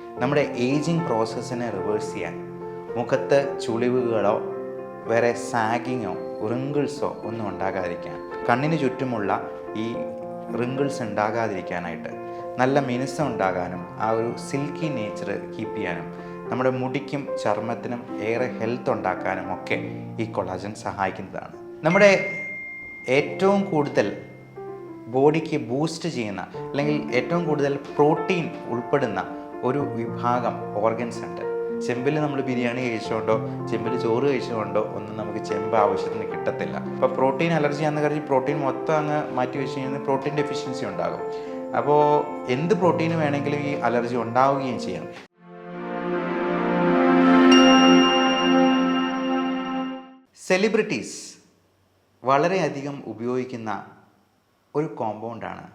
നമ്മുടെ ageing പ്രോസസ്സിനെ reverse ചെയ്യാൻ മുഖത്ത് ചുളിവുകളോ വേറെ സാഗിങ്ങോ റിങ്കിൾസോ ഒന്നും ഉണ്ടാകാതിരിക്കാൻ കണ്ണിന് ചുറ്റുമുള്ള ഈ റിങ്കിൾസ് ഉണ്ടാകാതിരിക്കാനായിട്ട് നല്ല മിനുസം ഉണ്ടാകാനും ആ ഒരു സിൽക്കി നേച്ചർ കീപ്പ് ചെയ്യാനും നമ്മുടെ മുടിക്കും ചർമ്മത്തിനും ഏറെ ഹെൽത്ത് ഉണ്ടാക്കാനും ഒക്കെ ഈ കൊളാജൻ സഹായിക്കുന്നതാണ്. നമ്മുടെ ഏറ്റവും കൂടുതൽ ബോഡിക്ക് ബൂസ്റ്റ് ചെയ്യുന്ന അല്ലെങ്കിൽ ഏറ്റവും കൂടുതൽ പ്രോട്ടീൻ ഉൾപ്പെടുന്ന ഒരു വിഭാഗം ഓർഗൻസ് ഉണ്ട്. ചെമ്പിൽ നമ്മൾ ബിരിയാണി കഴിച്ചുകൊണ്ടോ ചെമ്പിൽ ചോറ് കഴിച്ചുകൊണ്ടോ ഒന്നും നമുക്ക് ചെമ്പ് ആവശ്യത്തിന് കിട്ടത്തില്ല. അപ്പോൾ പ്രോട്ടീൻ അലർജി എന്ന് കരുതി പ്രോട്ടീൻ മൊത്തം അങ്ങ് മാറ്റി വെച്ച് കഴിഞ്ഞാൽ പ്രോട്ടീൻ ഡെഫിഷ്യൻസി ഉണ്ടാകും. അപ്പോൾ എന്ത് പ്രോട്ടീൻ വേണമെങ്കിലും ഈ അലർജി ഉണ്ടാവുകയും ചെയ്യാം. സെലിബ്രിറ്റീസ് വളരെയധികം ഉപയോഗിക്കുന്ന ഒരു കോമ്പൗണ്ടാണ്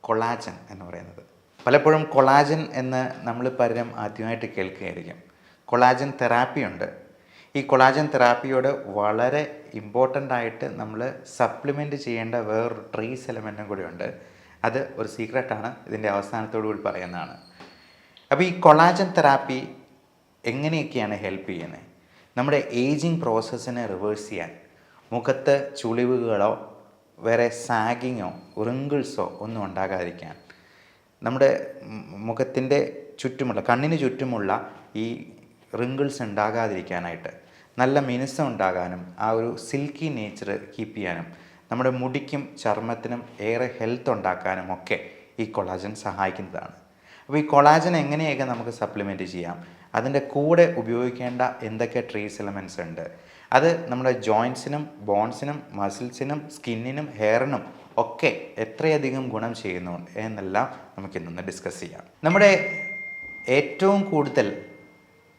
കൊളാജൻ എന്ന് പറയുന്നത്. പലപ്പോഴും കൊളാജൻ എന്ന് നമ്മൾ പലരും ആദ്യമായിട്ട് കേൾക്കുകയായിരിക്കും. കൊളാജൻ തെറാപ്പിയുണ്ട് ഈ കൊളാജൻ തെറാപ്പിയോട് വളരെ ഇമ്പോർട്ടന്റ് ആയിട്ട് നമ്മൾ സപ്ലിമെന്റ് ചെയ്യേണ്ട വേറൊരു ട്രീസ് എലമെന്റും കൂടിയുണ്ട് അത് ഒരു സീക്രട്ടാണ് ഇതിന്റെ അവസാനത്തോടു കൂടി പറയുന്നതാണ്. അപ്പോൾ ഈ കൊളാജൻ തെറാപ്പി എങ്ങനെയൊക്കെയാണ് ഹെൽപ്പ് ചെയ്യുന്നത്? നമ്മുടെ ഏജിങ് പ്രോസസ്സിനെ റിവേഴ്സ് ചെയ്യാൻ മുഖത്ത് ചുളിവുകളോ വേറെ സാഗിങ്ങോ റിങ്കിൾസോ ഒന്നും ഉണ്ടാകാതിരിക്കാൻ നമ്മുടെ മുഖത്തിന്റെ ചുറ്റുമുള്ള കണ്ണിന് ചുറ്റുമുള്ള ഈ റിങ്കിൾസ് ഉണ്ടാകാതിരിക്കാനായിട്ട് നല്ല മിനുസം ഉണ്ടാകാനും ആ ഒരു സിൽക്കി നേച്ചർ കീപ്പ് ചെയ്യാനും നമ്മുടെ മുടിക്കും ചർമ്മത്തിനും ഏറെ ഹെൽത്ത് ഉണ്ടാക്കാനും ഒക്കെ ഈ കൊളാജൻ സഹായിക്കുന്നതാണ്. അപ്പോൾ ഈ കൊളാജൻ എങ്ങനെയൊക്കെ നമുക്ക് സപ്ലിമെന്റ് ചെയ്യാം? അതിന്റെ കൂടെ ഉപയോഗിക്കേണ്ട എന്തൊക്കെ ട്രീസ് എലമെന്റ്സ് ഉണ്ട്? അത് നമ്മുടെ ജോയിൻസിനും ബോൺസിനും മസിൽസിനും സ്കിന്നിനും ഹെയറിനും ഒക്കെ എത്രയധികം ഗുണം ചെയ്യുന്നു എന്നെല്ലാം നമുക്കിന്നൊന്ന് ഡിസ്കസ് ചെയ്യാം. നമ്മുടെ ഏറ്റവും കൂടുതൽ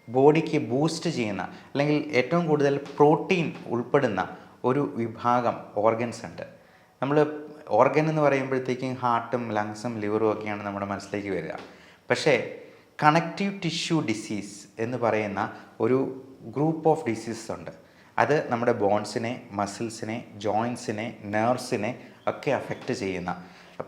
ബോഡിക്ക് ബൂസ്റ്റ് ചെയ്യുന്ന അല്ലെങ്കിൽ ഏറ്റവും കൂടുതൽ പ്രോട്ടീൻ ഉൾപ്പെടുന്ന ഒരു വിഭാഗം ഓർഗൻസ് ഉണ്ട്. നമ്മൾ ഓർഗൻ എന്ന് പറയുമ്പോഴത്തേക്കും ഹാർട്ടും ലങ്സും ലിവറും ഒക്കെയാണ് നമ്മുടെ മനസ്സിലേക്ക് വരിക. പക്ഷേ കണക്റ്റീവ് ടിഷ്യൂ ഡിസീസ് എന്ന് പറയുന്ന ഒരു ഗ്രൂപ്പ് ഓഫ് ഡിസീസസ് ഉണ്ട്. അത് നമ്മുടെ ബോൺസിനെ മസിൽസിനെ ജോയിൻസിനെ നെർവ്സിനെ ഒക്കെ അഫക്റ്റ് ചെയ്യുന്ന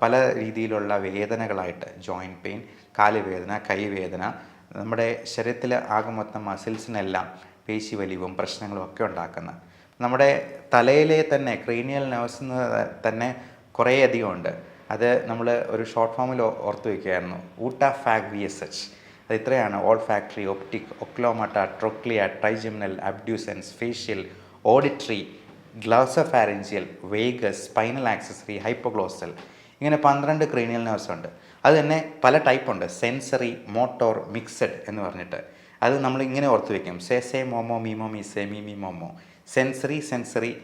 പല രീതിയിലുള്ള വേദനകളായിട്ട് ജോയിന്റ് പെയിൻ കാലുവേദന കൈവേദന നമ്മുടെ ശരീരത്തിൽ ആകെ മൊത്തം മസിൽസിനെല്ലാം പേശി വലിവും പ്രശ്നങ്ങളും ഒക്കെ ഉണ്ടാക്കുന്ന. നമ്മുടെ തലയിലെ തന്നെ ക്രീനിയൽ എന്ന് തന്നെ കുറേയധികം ഉണ്ട്. അത് നമ്മൾ ഒരു ഷോർട്ട് ഫോമിൽ ഓർത്ത് വയ്ക്കുകയായിരുന്നു ഊട്ട ഫാഗ് വി എസ് എച്ച് അത് ഇത്രയാണ്. Olfactory optic oculomotor trochlear trigeminal abducens facial auditory glossopharyngeal vagus spinal accessory hypoglossal ഇങ്ങനെ പന്ത്രണ്ട് ക്രീനിയൽ നേഴ്സ് ഉണ്ട്. അത് തന്നെ പല ടൈപ്പ് ഉണ്ട്. സെൻസറി മോട്ടോർ മിക്സഡ് എന്ന് പറഞ്ഞിട്ട്. അത് നമ്മൾ ഇങ്ങനെ ഓർത്ത് വയ്ക്കും സേ സേ മോമോ മീമോ സെ മീ മീ മോമോ. സെൻസറി സെൻസറി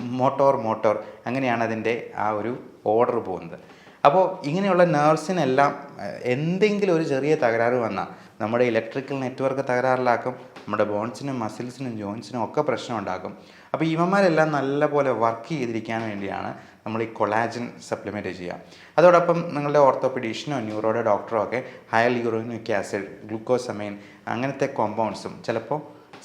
മോട്ടോർ മോട്ടോർ അങ്ങനെയാണ് അതിന്റെ ആ ഒരു ഓർഡർ പോകുന്നത്. അപ്പോൾ ഇങ്ങനെയുള്ള നേഴ്സിനെല്ലാം എന്തെങ്കിലും ഒരു ചെറിയ തകരാറ് വന്നാൽ നമ്മുടെ ഇലക്ട്രിക്കൽ നെറ്റ്വർക്ക് തകരാറിലാക്കും. നമ്മുടെ ബോൺസിനും മസിൽസിനും ജോയിൻസിനും ഒക്കെ പ്രശ്നം ഉണ്ടാക്കും. അപ്പോൾ ഇവന്മാരെല്ലാം നല്ലപോലെ വർക്ക് ചെയ്തിരിക്കാൻ വേണ്ടിയാണ് നമ്മൾ ഈ കൊളാജിൻ സപ്ലിമെന്റ് ചെയ്യുക. അതോടൊപ്പം നിങ്ങളുടെ ഓർത്തോപീഡീഷ്യനോ ന്യൂറോയുടെ ഡോക്ടറോ ഒക്കെ ഹയർ യൂറോനിക് ആസിഡ് ഗ്ലൂക്കോസമൈൻ അങ്ങനത്തെ കോമ്പൗണ്ട്സും ചിലപ്പോൾ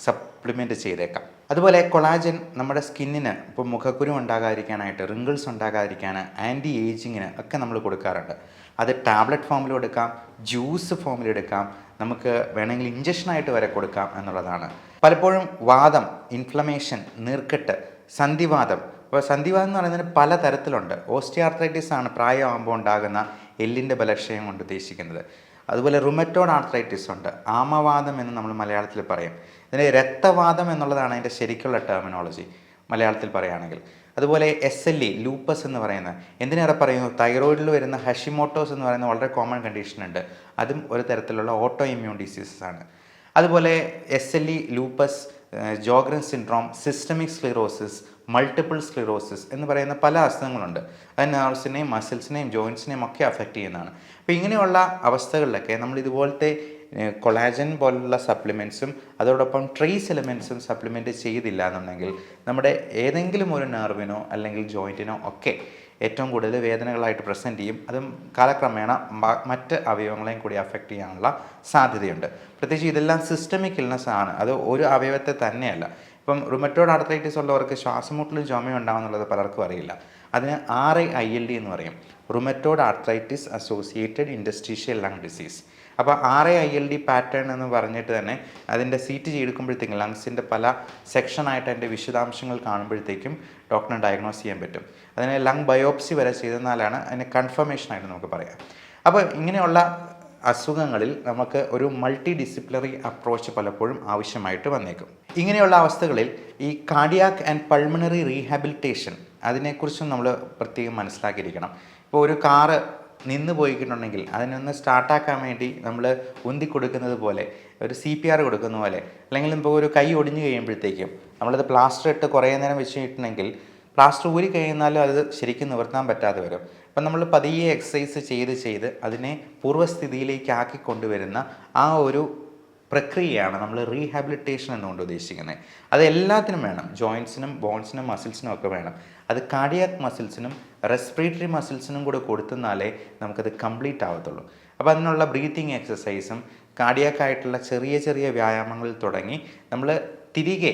സപ്ലിമെന്റ് ചെയ്തേക്കാം. അതുപോലെ കൊളാജൻ നമ്മുടെ സ്കിന്നിന് ഇപ്പോൾ മുഖക്കുരു ഉണ്ടാകാതിരിക്കാനായിട്ട് റിങ്കിൾസ് ഉണ്ടാകാതിരിക്കാൻ ആന്റി ഏജിങ്ങിന് ഒക്കെ നമ്മൾ കൊടുക്കാറുണ്ട്. അത് ടാബ്ലറ്റ് ഫോമിൽ എടുക്കാം ജ്യൂസ് ഫോമിൽ എടുക്കാം നമുക്ക് വേണമെങ്കിൽ ഇഞ്ചക്ഷനായിട്ട് വരെ കൊടുക്കാം എന്നുള്ളതാണ്. പലപ്പോഴും വാദം ഇൻഫ്ലമേഷൻ നീർക്കെട്ട് സന്ധിവാദം. അപ്പോൾ സന്ധിവാദം എന്ന് പറയുന്നതിന് പല തരത്തിലുണ്ട്. ഓസ്റ്റിയാർത്രൈറ്റിസ് ആണ് പ്രായമാകുമ്പോൾ ഉണ്ടാകുന്ന എല്ലിന്റെ ബലക്ഷയം കൊണ്ട് ഉദ്ദേശിക്കുന്നത്. അതുപോലെ റുമറ്റോഡ് ആർത്രൈറ്റിസ് ഉണ്ട്. ആമവാദം എന്ന് നമ്മൾ മലയാളത്തിൽ പറയും. ഇതിന് രക്തവാദം എന്നുള്ളതാണ് അതിന്റെ ശരിക്കുള്ള ടെർമിനോളജി മലയാളത്തിൽ പറയുകയാണെങ്കിൽ. അതുപോലെ എസ് എൽ ഇ ലൂപ്പസ് എന്ന് പറയുന്നത്. എന്തിനേറെ പറയുന്നു? തൈറോയിഡിൽ വരുന്ന ഹഷിമോട്ടോസ് എന്ന് പറയുന്ന വളരെ കോമൺ കണ്ടീഷൻ ഉണ്ട്. അതും ഒരു തരത്തിലുള്ള ഓട്ടോ ഇമ്മ്യൂൺ ഡിസീസസ് ആണ്. അതുപോലെ S L E lupus Sjogren syndrome systemic sclerosis multiple sclerosis എന്ന് പറയുന്ന പല അസുഖങ്ങളുണ്ട്. അത് നെർവ്സിനെയും മസിൽസിനെയും ജോയിൻസിനെയും ഒക്കെ അഫക്റ്റ് ചെയ്യുന്നതാണ്. അപ്പോൾ ഇങ്ങനെയുള്ള അവസ്ഥകളിലൊക്കെ നമ്മൾ ഇതുപോലത്തെ കൊളാജൻ പോലുള്ള സപ്ലിമെന്റ്സും അതോടൊപ്പം ട്രേസ് എലിമെന്റ്സും സപ്ലിമെന്റ് ചെയ്തില്ല എന്നുണ്ടെങ്കിൽ നമ്മുടെ ഏതെങ്കിലും ഒരു നെർവിനോ അല്ലെങ്കിൽ ജോയിന്റിനോ ഒക്കെ ഏറ്റവും കൂടുതൽ വേദനകളായിട്ട് പ്രസന്റ് ചെയ്യും. അതും കാലക്രമേണ മറ്റ് അവയവങ്ങളെയും കൂടി അഫക്റ്റ് ചെയ്യാനുള്ള സാധ്യതയുണ്ട്. പ്രത്യേകിച്ച് ഇതെല്ലാം സിസ്റ്റമിക് ഇൽനെസ് ആണ്. അത് ഒരു അവയവത്തെ തന്നെയല്ല. ഇപ്പം റുമറ്റോഡ് ആർത്രൈറ്റിസ് ഉള്ളവർക്ക് ശ്വാസമുട്ടലും ചുമയും ഉണ്ടാകുന്നുള്ളത് പലർക്കും അറിയില്ല. അതിന് R I I L D എന്ന് പറയും. Rheumatoid arthritis associated interstitial lung disease അപ്പോൾ R A I L D pattern എന്ന് പറഞ്ഞിട്ട് തന്നെ അതിന്റെ സീറ്റ് ചെയ്തെടുക്കുമ്പോഴത്തേക്കും ലങ്സിന്റെ പല സെക്ഷനായിട്ട് അതിന്റെ വിശദാംശങ്ങൾ കാണുമ്പോഴത്തേക്കും ഡോക്ടറെ ഡയഗ്നോസ് ചെയ്യാൻ പറ്റും. അതിനെ ലങ് ബയോപ്സി വരെ ചെയ്തെന്നാലാണ് അതിന് കൺഫർമേഷൻ ആയിട്ട് നമുക്ക് പറയാം. അപ്പോൾ ഇങ്ങനെയുള്ള അസുഖങ്ങളിൽ നമുക്ക് ഒരു മൾട്ടി ഡിസിപ്ലിനറി അപ്രോച്ച് പലപ്പോഴും ആവശ്യമായിട്ട് വന്നേക്കും. ഇങ്ങനെയുള്ള അവസ്ഥകളിൽ ഈ കാർഡിയാക് ആൻഡ് പൾമണറി റീഹാബിലിറ്റേഷൻ അതിനെക്കുറിച്ചും നമ്മൾ പ്രത്യേകം മനസ്സിലാക്കിയിരിക്കണം. ഇപ്പോൾ ഒരു കാറ് നിന്ന് പോയിട്ടുണ്ടെങ്കിൽ അതിനൊന്ന് സ്റ്റാർട്ടാക്കാൻ വേണ്ടി നമ്മൾ ഉന്തി കൊടുക്കുന്നത് പോലെ ഒരു സി പി ആർ കൊടുക്കുന്ന പോലെ അല്ലെങ്കിൽ ഇപ്പോൾ ഒരു കൈ ഒടിഞ്ഞു കഴിയുമ്പോഴത്തേക്കും നമ്മളത് പ്ലാസ്റ്റർ ഇട്ട് കുറേ നേരം വെച്ചിട്ടുണ്ടെങ്കിൽ പ്ലാസ്റ്റർ ഊരി കഴിയുന്നാലും അത് ശരിക്കും നിവർത്താൻ പറ്റാതെ വരും. അപ്പം നമ്മൾ പതിയെ എക്സസൈസ് ചെയ്ത് ചെയ്ത് അതിനെ പൂർവസ്ഥിതിയിലേക്ക് ആക്കി കൊണ്ടുവരുന്ന ആ ഒരു പ്രക്രിയയാണ് നമ്മൾ റീഹാബിലിറ്റേഷൻ എന്നുകൊണ്ട് ഉദ്ദേശിക്കുന്നത്. അത് എല്ലാത്തിനും വേണം. ജോയിൻസിനും ബോൺസിനും മസിൽസിനും ഒക്കെ വേണം. അത് കാർഡിയാക് മസിൽസിനും റെസ്പിറേറ്ററി മസിൽസിനും കൂടെ കൊടുത്തെന്നാലേ നമുക്കത് കംപ്ലീറ്റ് ആവത്തുള്ളൂ. അപ്പോൾ അതിനുള്ള ബ്രീത്തിങ് എക്സസൈസും കാർഡിയാക്കായിട്ടുള്ള ചെറിയ ചെറിയ വ്യായാമങ്ങളിൽ തുടങ്ങി നമ്മൾ തിരികെ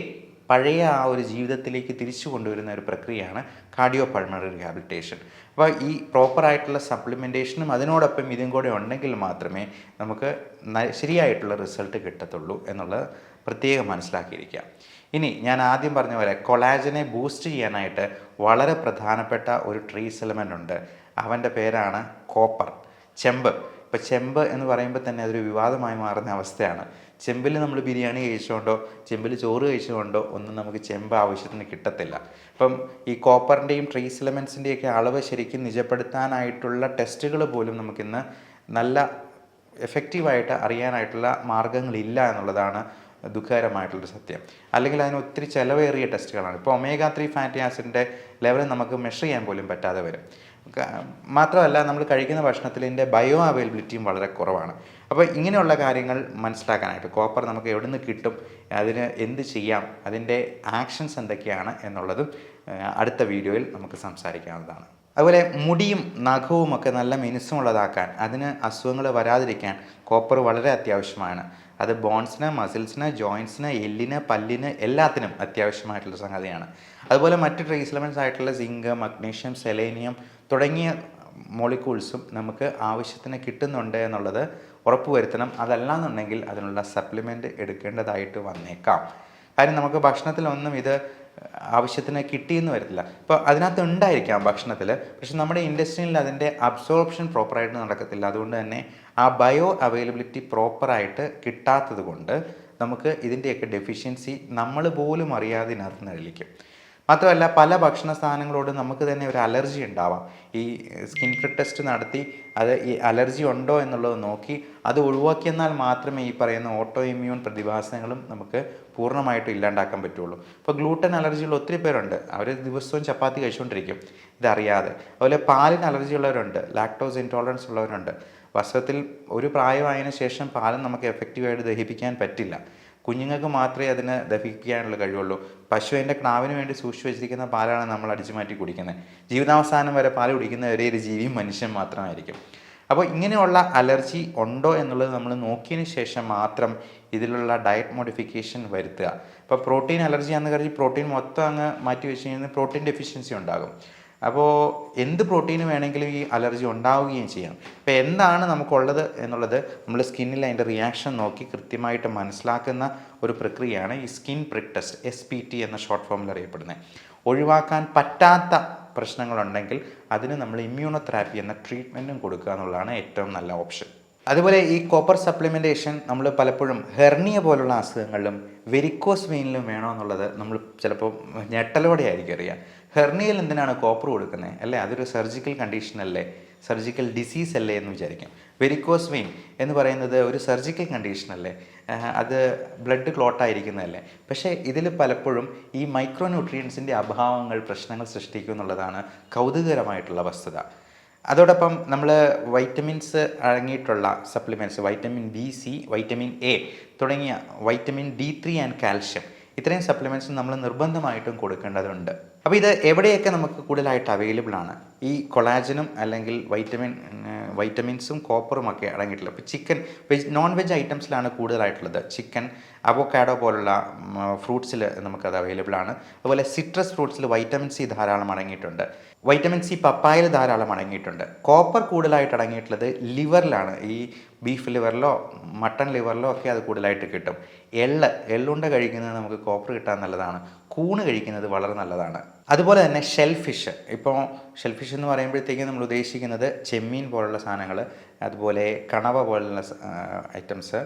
പഴയ ആ ഒരു ജീവിതത്തിലേക്ക് തിരിച്ചു കൊണ്ടുവരുന്ന ഒരു പ്രക്രിയയാണ് കാർഡിയോ പൾമണറി റീഹാബിലിറ്റേഷൻ അപ്പോൾ ഈ പ്രോപ്പറായിട്ടുള്ള സപ്ലിമെന്റേഷനും അതിനോടൊപ്പം ഇതും കൂടെ ഉണ്ടെങ്കിൽ മാത്രമേ നമുക്ക് ശരിയായിട്ടുള്ള റിസൾട്ട് കിട്ടത്തുള്ളൂ എന്നുള്ളത് പ്രത്യേകം മനസ്സിലാക്കിയിരിക്കുക. ഇനി ഞാൻ ആദ്യം പറഞ്ഞ പോലെ കൊളാജനെ ബൂസ്റ്റ് ചെയ്യാനായിട്ട് വളരെ പ്രധാനപ്പെട്ട ഒരു ട്രീസ് എലമെന്റ് ഉണ്ട്. അവന്റെ പേരാണ് കോപ്പർ. ചെമ്പ്. ഇപ്പോൾ ചെമ്പ് എന്ന് പറയുമ്പോൾ തന്നെ അതൊരു വിവാദമായി മാറുന്ന അവസ്ഥയാണ്. ചെമ്പിൽ നമ്മൾ ബിരിയാണി കഴിച്ചുകൊണ്ടോ ചെമ്പിൽ ചോറ് കഴിച്ചുകൊണ്ടോ ഒന്നും നമുക്ക് ചെമ്പ് ആവശ്യത്തിന് കിട്ടത്തില്ല. അപ്പം ഈ കോപ്പറിന്റെയും ട്രേസ് എലമെൻസിന്റെയൊക്കെ അളവ് ശരിക്കും നിജപ്പെടുത്താനായിട്ടുള്ള ടെസ്റ്റുകൾ പോലും നമുക്കിന്ന് നല്ല എഫക്റ്റീവായിട്ട് അറിയാനായിട്ടുള്ള മാർഗങ്ങളില്ല എന്നുള്ളതാണ് ദുഃഖകരമായിട്ടുള്ളൊരു സത്യം. അല്ലെങ്കിൽ അതിന് ഒത്തിരി ചിലവേറിയ ടെസ്റ്റുകളാണ്. ഇപ്പോൾ ഒമേഗ ത്രീ ഫാറ്റി ആസിഡിന്റെ ലെവൽ നമുക്ക് മെഷർ ചെയ്യാൻ പോലും പറ്റാതെ വരും. മാത്രമല്ല നമ്മൾ കഴിക്കുന്ന ഭക്ഷണത്തിന്റെ ബയോ അവൈലബിലിറ്റിയും വളരെ കുറവാണ്. അപ്പോൾ ഇങ്ങനെയുള്ള കാര്യങ്ങൾ മനസ്സിലാക്കാനായിട്ട് കോപ്പർ നമുക്ക് എവിടെ നിന്ന് കിട്ടും? അതിന് എന്ത് ചെയ്യാം? അതിന്റെ ആക്ഷൻസ് എന്തൊക്കെയാണ് എന്നുള്ളതും അടുത്ത വീഡിയോയിൽ നമുക്ക് സംസാരിക്കാവുന്നതാണ്. അതുപോലെ മുടിയും നഖവും ഒക്കെ നല്ല മിനുസമുള്ളതാക്കാൻ അതിന് അസുഖങ്ങൾ വരാതിരിക്കാൻ കോപ്പർ വളരെ അത്യാവശ്യമാണ്. അത് ബോൺസിന് മസിൽസിന് ജോയിൻസിന് എല്ലിന് പല്ലിന് എല്ലാത്തിനും അത്യാവശ്യമായിട്ടുള്ള സംഗതിയാണ്. അതുപോലെ മറ്റ് ട്രേസ് ആയിട്ടുള്ള സിങ്ക് മഗ്നീഷ്യം സെലേനിയം തുടങ്ങിയ മോളിക്യൂൾസും നമുക്ക് ആവശ്യത്തിന് കിട്ടുന്നുണ്ട് എന്നുള്ളത് ഉറപ്പുവരുത്തണം. അതല്ലാന്നുണ്ടെങ്കിൽ അതിനുള്ള സപ്ലിമെന്റ് എടുക്കേണ്ടതായിട്ട് വന്നേക്കാം. കാര്യം നമുക്ക് ഭക്ഷണത്തിലൊന്നും ഇത് ആവശ്യത്തിന് കിട്ടിയെന്ന് വരത്തില്ല. ഇപ്പോൾ അതിനകത്ത് ഉണ്ടായിരിക്കാം ഭക്ഷണത്തിൽ പക്ഷെ നമ്മുടെ ഇൻഡസ്ട്രിയിൽ അതിന്റെ അബ്സോർപ്ഷൻ പ്രോപ്പറായിട്ട് നടക്കത്തില്ല. അതുകൊണ്ട് തന്നെ ആ ബയോ അവൈലബിലിറ്റി പ്രോപ്പറായിട്ട് കിട്ടാത്തത് കൊണ്ട് നമുക്ക് ഇതിന്റെയൊക്കെ ഡെഫിഷ്യൻസി നമ്മൾ പോലും അറിയാതെ ഇതിനകത്ത് നിഴലിക്കും മാത്രമല്ല പല ഭക്ഷണ സാധനങ്ങളോട് നമുക്ക് തന്നെ ഒരു അലർജി ഉണ്ടാവാം. ഈ സ്കിൻ പ്രിക് ടെസ്റ്റ് നടത്തി അത് ഈ അലർജി ഉണ്ടോ എന്നുള്ളത് നോക്കി അത് ഒഴിവാക്കിയെന്നാൽ മാത്രമേ ഈ പറയുന്ന ഓട്ടോ ഇമ്മ്യൂൺ പ്രതിഭാസങ്ങളും നമുക്ക് പൂർണമായിട്ടും ഇല്ലാണ്ടാക്കാൻ പറ്റുള്ളൂ. ഇപ്പോൾ ഗ്ലൂട്ടൻ അലർജിയുള്ള ഒത്തിരി പേരുണ്ട്. അവർ ദിവസവും ചപ്പാത്തി കഴിച്ചുകൊണ്ടിരിക്കും. ഇതറിയാതെ. അതുപോലെ പാലിന് അലർജി ഉള്ളവരുണ്ട്. ലാക്ടോസ് ഇൻടോളറൻസ് ഉള്ളവരുണ്ട്. വാസ്തവത്തിൽ ഒരു പ്രായമായതിനു ശേഷം പാലം നമുക്ക് എഫക്റ്റീവായിട്ട് ദഹിപ്പിക്കാൻ പറ്റില്ല. കുഞ്ഞുങ്ങൾക്ക് മാത്രമേ അതിന് ദഹിപ്പിക്കാനുള്ള കഴിവുള്ളൂ. പശുവിന്റെ ക്നാവിന് വേണ്ടി സൂക്ഷിച്ചു വെച്ചിരിക്കുന്ന പാലാണ് നമ്മൾ അടിച്ചു മാറ്റി കുടിക്കുന്നത്. ജീവിതാവസാനം വരെ പാൽ കുടിക്കുന്ന ഒരേ ഒരു ജീവിയും മനുഷ്യൻ മാത്രമായിരിക്കും. അപ്പോൾ ഇങ്ങനെയുള്ള അലർജി ഉണ്ടോ എന്നുള്ളത് നമ്മൾ നോക്കിയതിന് ശേഷം മാത്രം ഇതിലുള്ള ഡയറ്റ് മോഡിഫിക്കേഷൻ വരുത്തുക. ഇപ്പോൾ പ്രോട്ടീൻ അലർജി എന്ന് കരുതി പ്രോട്ടീൻ മൊത്തം അങ്ങ് മാറ്റി വെച്ച് കഴിഞ്ഞാൽ പ്രോട്ടീൻ ഡെഫിഷ്യൻസി ഉണ്ടാകും. അപ്പോൾ എന്ത് പ്രോട്ടീൻ വേണമെങ്കിലും ഈ അലർജി ഉണ്ടാവുകയും ചെയ്യാം. അപ്പോൾ എന്താണ് നമുക്കുള്ളത് എന്നുള്ളത് നമ്മൾ സ്കിന്നിൽ അതിന്റെ റിയാക്ഷൻ നോക്കി കൃത്യമായിട്ട് മനസ്സിലാക്കുന്ന ഒരു പ്രക്രിയയാണ് ഈ skin prick test S P T എന്ന ഷോർട്ട് ഫോമിൽ അറിയപ്പെടുന്നത്. ഒഴിവാക്കാൻ പറ്റാത്ത പ്രശ്നങ്ങളുണ്ടെങ്കിൽ അതിന് നമ്മൾ ഇമ്മ്യൂണോതെറാപ്പി എന്ന ട്രീറ്റ്മെന്റും കൊടുക്കുക എന്നുള്ളതാണ് ഏറ്റവും നല്ല ഓപ്ഷൻ അതുപോലെ ഈ കോപ്പർ സപ്ലിമെന്റേഷൻ നമ്മൾ പലപ്പോഴും ഹെർണിയ പോലുള്ള അസുഖങ്ങളിലും വെരിക്കോസ് വെയിനിലും വേണോ എന്നുള്ളത് നമ്മൾ ചിലപ്പോൾ ഞെട്ടലോടെ ആയിരിക്കും അറിയാം. ഹെർണിയയിൽ എന്തിനാണ് കോപ്പർ കൊടുക്കുന്നത് അല്ലേ? അതൊരു സർജിക്കൽ കണ്ടീഷൻ അല്ലേ? സർജിക്കൽ ഡിസീസ് അല്ലേ എന്ന് വിചാരിക്കും. വെരിക്കോസ് വെയിൻ എന്ന് പറയുന്നത് ഒരു സർജിക്കൽ കണ്ടീഷൻ അല്ലേ? അത് ബ്ലഡ് ക്ലോട്ടായിരിക്കുന്നതല്ലേ പക്ഷേ ഇതിൽ പലപ്പോഴും ഈ മൈക്രോ ന്യൂട്രിയൻസിന്റെ അഭാവങ്ങൾ പ്രശ്നങ്ങൾ സൃഷ്ടിക്കും എന്നുള്ളതാണ് കൗതുകകരമായിട്ടുള്ള വസ്തുത. അതോടൊപ്പം നമ്മൾ വൈറ്റമിൻസ് അടങ്ങിയിട്ടുള്ള supplements vitamin B C vitamin A തുടങ്ങിയ vitamin D three and calcium ഇത്രയും സപ്ലിമെന്റ്സ് നമ്മൾ നിർബന്ധമായിട്ടും കൊടുക്കേണ്ടതുണ്ട്. അപ്പോൾ ഇത് എവിടെയൊക്കെ നമുക്ക് കൂടുതലായിട്ട് അവൈലബിൾ ആണ്? ഈ കൊളാജനും അല്ലെങ്കിൽ വൈറ്റമിൻ വൈറ്റമിൻസും കോപ്പറും ഒക്കെ അടങ്ങിയിട്ടുള്ളത്. ഇപ്പോൾ ചിക്കൻ വെജ് നോൺ വെജ് ഐറ്റംസിലാണ് കൂടുതലായിട്ടുള്ളത്. ചിക്കൻ അവോക്കാഡോ പോലുള്ള ഫ്രൂട്ട്സിൽ നമുക്കത് അവൈലബിൾ ആണ്. അതുപോലെ സിട്രസ് ഫ്രൂട്ട്സിൽ വൈറ്റമിൻ സി ധാരാളം അടങ്ങിയിട്ടുണ്ട്. വൈറ്റമിൻ സി പപ്പായയിൽ ധാരാളം അടങ്ങിയിട്ടുണ്ട്. കോപ്പർ കൂടുതലായിട്ട് അടങ്ങിയിട്ടുള്ളത് ലിവറിലാണ്. ഈ ബീഫ് ലിവറിലോ മട്ടൺ ലിവറിലോ ഒക്കെ അത് കൂടുതലായിട്ട് കിട്ടും. എള്ള് എള്ളുണ്ട കഴിക്കുന്നത് നമുക്ക് കോപ്പർ കിട്ടാൻ നല്ലതാണ്. കൂണ് കഴിക്കുന്നത് വളരെ നല്ലതാണ്. അതുപോലെ തന്നെ ഷെൽഫിഷ് ഇപ്പോൾ ഷെൽ ഫിഷ് എന്ന് പറയുമ്പോഴത്തേക്കും നമ്മൾ ഉദ്ദേശിക്കുന്നത് ചെമ്മീൻ പോലുള്ള സാധനങ്ങൾ അതുപോലെ കണവ പോലുള്ള ഐറ്റംസ്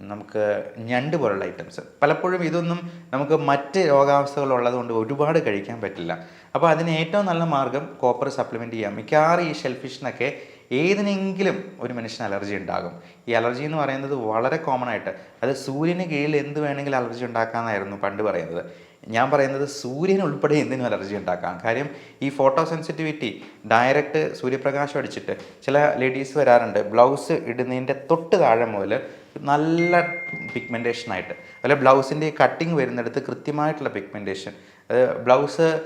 നമുക്ക് ഞണ്ട് പോലുള്ള ഐറ്റംസ് പലപ്പോഴും ഇതൊന്നും നമുക്ക് മറ്റ് രോഗാവസ്ഥകളുള്ളതുകൊണ്ട് ഒരുപാട് കഴിക്കാൻ പറ്റില്ല. അപ്പോൾ അതിന് ഏറ്റവും നല്ല മാർഗം കോപ്പർ സപ്ലിമെന്റ് ചെയ്യാം. മിക്കവാറും ഈ ഷെൽഫിഷിനൊക്കെ ഏതിനെങ്കിലും ഒരു മനുഷ്യന് അലർജി ഉണ്ടാകും. ഈ അലർജി എന്ന് പറയുന്നത് വളരെ കോമൺ ആയിട്ട്. അത് സൂര്യന് കീഴിൽ എന്ത് വേണമെങ്കിലും അലർജി ഉണ്ടാക്കാമെന്നായിരുന്നു പണ്ട് പറയുന്നത്. ഞാൻ പറയുന്നത് സൂര്യൻ ഉൾപ്പെടെ എന്തിനും അലർജി ഉണ്ടാക്കാം. കാര്യം ഈ ഫോട്ടോ സെൻസിറ്റിവിറ്റി ഡയറക്റ്റ് സൂര്യപ്രകാശം അടിച്ചിട്ട് ചില ലേഡീസ് വരാറുണ്ട്. ബ്ലൗസ് ഇടുന്നതിന്റെ തൊട്ട് താഴെ മുതൽ നല്ല പിഗ്മെന്റേഷനായിട്ട് അതുപോലെ ബ്ലൗസിന്റെ കട്ടിങ് വരുന്നിടത്ത് കൃത്യമായിട്ടുള്ള പിഗ്മെന്റേഷൻ അത് ബ്ലൗസ്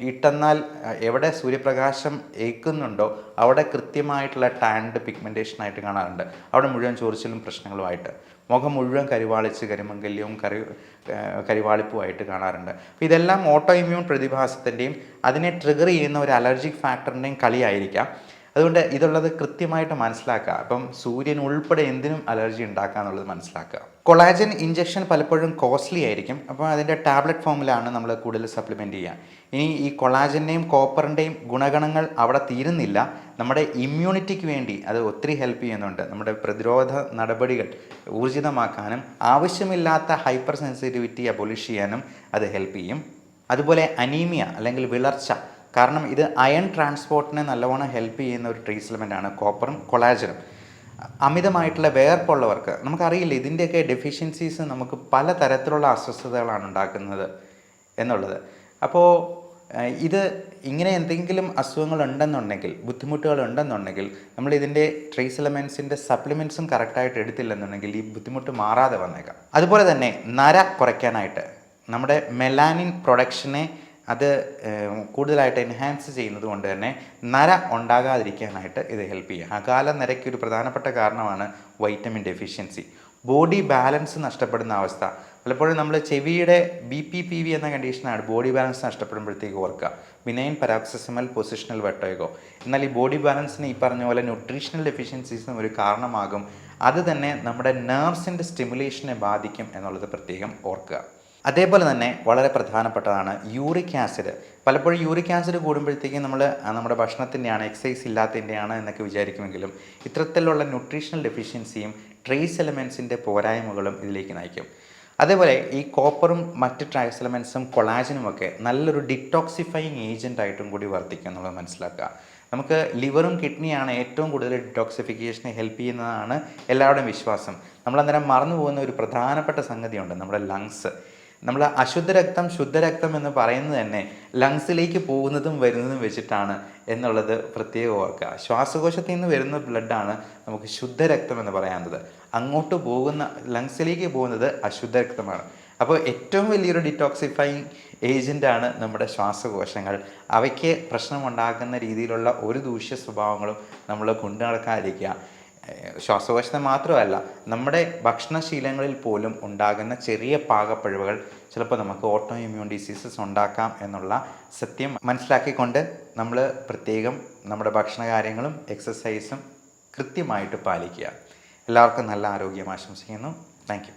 ഇട്ടെന്നാൽ എവിടെ സൂര്യപ്രകാശം ഏൽക്കുന്നുണ്ടോ അവിടെ കൃത്യമായിട്ടുള്ള ടാൻഡ് പിഗ്മെന്റേഷനായിട്ട് കാണാറുണ്ട്. അവിടെ മുഴുവൻ ചൊറിച്ചിലും പ്രശ്നങ്ങളുമായിട്ട്. മുഖം മുഴുവൻ കരിവാളിച്ച് കരിമംഗല്യവും കരി കരിവാളിപ്പുമായിട്ട് കാണാറുണ്ട്. അപ്പോൾ ഇതെല്ലാം ഓട്ടോ ഇമ്മ്യൂൺ പ്രതിഭാസത്തിന്റെയും അതിനെ ട്രിഗർ ചെയ്യുന്ന ഒരു അലർജിക് ഫാക്ടറിന്റെയും കളിയായിരിക്കാം. അതുകൊണ്ട് ഇതുള്ളത് കൃത്യമായിട്ട് മനസ്സിലാക്കുക. അപ്പം സൂര്യൻ ഉൾപ്പെടെ എന്തിനും അലർജി ഉണ്ടാക്കുക എന്നുള്ളത് മനസ്സിലാക്കുക. കൊളാജൻ ഇഞ്ചക്ഷൻ പലപ്പോഴും കോസ്റ്റ്ലി ആയിരിക്കും. അപ്പോൾ അതിന്റെ ടാബ്ലറ്റ് ഫോമിലാണ് നമ്മൾ കൂടുതൽ സപ്ലിമെന്റ് ചെയ്യുക. ഇനി ഈ കൊളാജന്റെയും കോപ്പറിന്റെയും ഗുണഗണങ്ങൾ അവിടെ തീരുന്നില്ല. നമ്മുടെ ഇമ്മ്യൂണിറ്റിക്ക് വേണ്ടി അത് ഒത്തിരി ഹെൽപ്പ് ചെയ്യുന്നുണ്ട്. നമ്മുടെ പ്രതിരോധ നടപടികൾ ഊർജിതമാക്കാനും ആവശ്യമില്ലാത്ത ഹൈപ്പർ സെൻസിറ്റിവിറ്റി അബോളിഷ് ചെയ്യാനും അത് ഹെൽപ്പ് ചെയ്യും. അതുപോലെ അനീമിയ അല്ലെങ്കിൽ വിളർച്ച. കാരണം ഇത് അയൺ ട്രാൻസ്പോർട്ടിനെ നല്ലവണ്ണം ഹെൽപ്പ് ചെയ്യുന്ന ഒരു ട്രീറ്റ്മെന്റാണ് ആണ്. കോപ്പറും കൊളാജനും. അമിതമായിട്ടുള്ള വേർപ്പുള്ളവർക്ക് നമുക്കറിയില്ല ഇതിന്റെയൊക്കെ ഡെഫിഷ്യൻസീസ് നമുക്ക് പല തരത്തിലുള്ള അസ്വസ്ഥതകളാണ് ഉണ്ടാക്കുന്നത് എന്നുള്ളത്. അപ്പോൾ ഇത് ഇങ്ങനെ എന്തെങ്കിലും അസുഖങ്ങൾ ഉണ്ടെന്നുണ്ടെങ്കിൽ ബുദ്ധിമുട്ടുകൾ ഉണ്ടെന്നുണ്ടെങ്കിൽ നമ്മൾ ഇതിന്റെ ട്രേസ് എലമെൻസിന്റെ സപ്ലിമെൻസും കറക്റ്റായിട്ട് എടുത്തില്ലെന്നുണ്ടെങ്കിൽ ഈ ബുദ്ധിമുട്ട് മാറാതെ വന്നേക്കാം. അതുപോലെ തന്നെ നര കുറയ്ക്കാനായിട്ട് നമ്മുടെ മെലാനിൻ പ്രൊഡക്ഷനെ അത് കൂടുതലായിട്ട് എൻഹാൻസ് ചെയ്യുന്നത് കൊണ്ട് തന്നെ നര ഉണ്ടാകാതിരിക്കാനായിട്ട് ഇത് ഹെൽപ്പ് ചെയ്യും അകാല നരയ്ക്ക് ഒരു പ്രധാനപ്പെട്ട കാരണമാണ് വൈറ്റമിൻ ഡെഫിഷ്യൻസി ബോഡി ബാലൻസ് നഷ്ടപ്പെടുന്ന അവസ്ഥ. പലപ്പോഴും നമ്മൾ ചെവിയുടെ ബി പി പി വി എന്ന കണ്ടീഷനാണ് ബോഡി ബാലൻസ് നഷ്ടപ്പെടുമ്പോഴത്തേക്ക് ഓർക്കുക. ബിനൈൻ പരാക്സിസമൽ പൊസിഷണൽ വെട്ടോഗോ എന്നാൽ ഈ ബോഡി ബാലൻസിന് ഈ പറഞ്ഞ പോലെ ന്യൂട്രീഷണൽ ഡെഫിഷ്യൻസീസും ഒരു കാരണമാകും. അത് തന്നെ നമ്മുടെ നെർവ്സിന്റെ സ്റ്റിമുലേഷനെ ബാധിക്കും എന്നുള്ളത് പ്രത്യേകം ഓർക്കുക. അതേപോലെ തന്നെ വളരെ പ്രധാനപ്പെട്ടതാണ് യൂറിക് ആസിഡ്. പലപ്പോഴും യൂറിക് ആസിഡ് കൂടുമ്പോഴത്തേക്കും നമ്മൾ നമ്മുടെ ഭക്ഷണത്തിന്റെയാണ് എക്സസൈസ് ഇല്ലാത്തതിന്റെയാണ് എന്നൊക്കെ വിചാരിക്കുമെങ്കിലും ഇത്തരത്തിലുള്ള ന്യൂട്രീഷണൽ ഡെഫിഷ്യൻസിയും ട്രേസ് എലമെൻസിന്റെ പോരായ്മകളും ഇതിലേക്ക് നയിക്കും. അതേപോലെ ഈ കോപ്പറും മറ്റ് ട്രേസ് എലമെൻസും കൊളാജനും ഒക്കെ നല്ലൊരു ഡിറ്റോക്സിഫയിങ് ഏജന്റ് ആയിട്ടും കൂടി വർത്തിക്കും എന്നുള്ളത് മനസ്സിലാക്കുക. നമുക്ക് ലിവറും കിഡ്നിയാണ് ഏറ്റവും കൂടുതൽ ഡിറ്റോക്സിഫിക്കേഷനെ ഹെൽപ്പ് ചെയ്യുന്നതാണ് എല്ലാവരുടെയും വിശ്വാസം. നമ്മളന്നേരം മറന്നു പോകുന്ന ഒരു പ്രധാനപ്പെട്ട സംഗതിയുണ്ട് നമ്മുടെ ലങ്സ്. നമ്മൾ അശുദ്ധ രക്തം ശുദ്ധരക്തം എന്ന് പറയുന്നത് തന്നെ ലങ്സിലേക്ക് പോകുന്നതും വരുന്നതും വെച്ചിട്ടാണ് എന്നുള്ളത് പ്രത്യേകം ഓർക്കുക. ശ്വാസകോശത്തിൽ നിന്ന് വരുന്ന ബ്ലഡാണ് നമുക്ക് ശുദ്ധരക്തം എന്ന് പറയാവുന്നത് അങ്ങോട്ട് പോകുന്ന ലങ്സിലേക്ക് പോകുന്നത് അശുദ്ധ രക്തമാണ് അപ്പോൾ ഏറ്റവും വലിയൊരു ഡിറ്റോക്സിഫൈങ് ഏജന്റാണ് നമ്മുടെ ശ്വാസകോശങ്ങൾ. അവയ്ക്ക് പ്രശ്നമുണ്ടാക്കുന്ന രീതിയിലുള്ള ഒരു ദൂഷ്യ സ്വഭാവങ്ങളും നമ്മൾ കൊണ്ടു നടക്കാതിരിക്കുക. ശ്വാസകോശത്തെ മാത്രമല്ല നമ്മുടെ ഭക്ഷണശീലങ്ങളിൽ പോലും ഉണ്ടാകുന്ന ചെറിയ പാകപ്പിഴവുകൾ ചിലപ്പോൾ നമുക്ക് ഓട്ടോ ഇമ്മ്യൂൺ ഡിസീസസ് ഉണ്ടാക്കാം എന്നുള്ള സത്യം മനസ്സിലാക്കിക്കൊണ്ട് നമ്മൾ പ്രത്യേകം നമ്മുടെ ഭക്ഷണകാര്യങ്ങളും എക്സസൈസും കൃത്യമായിട്ട് പാലിക്കുക. എല്ലാവർക്കും നല്ല ആരോഗ്യം ആശംസിക്കുന്നു. താങ്ക്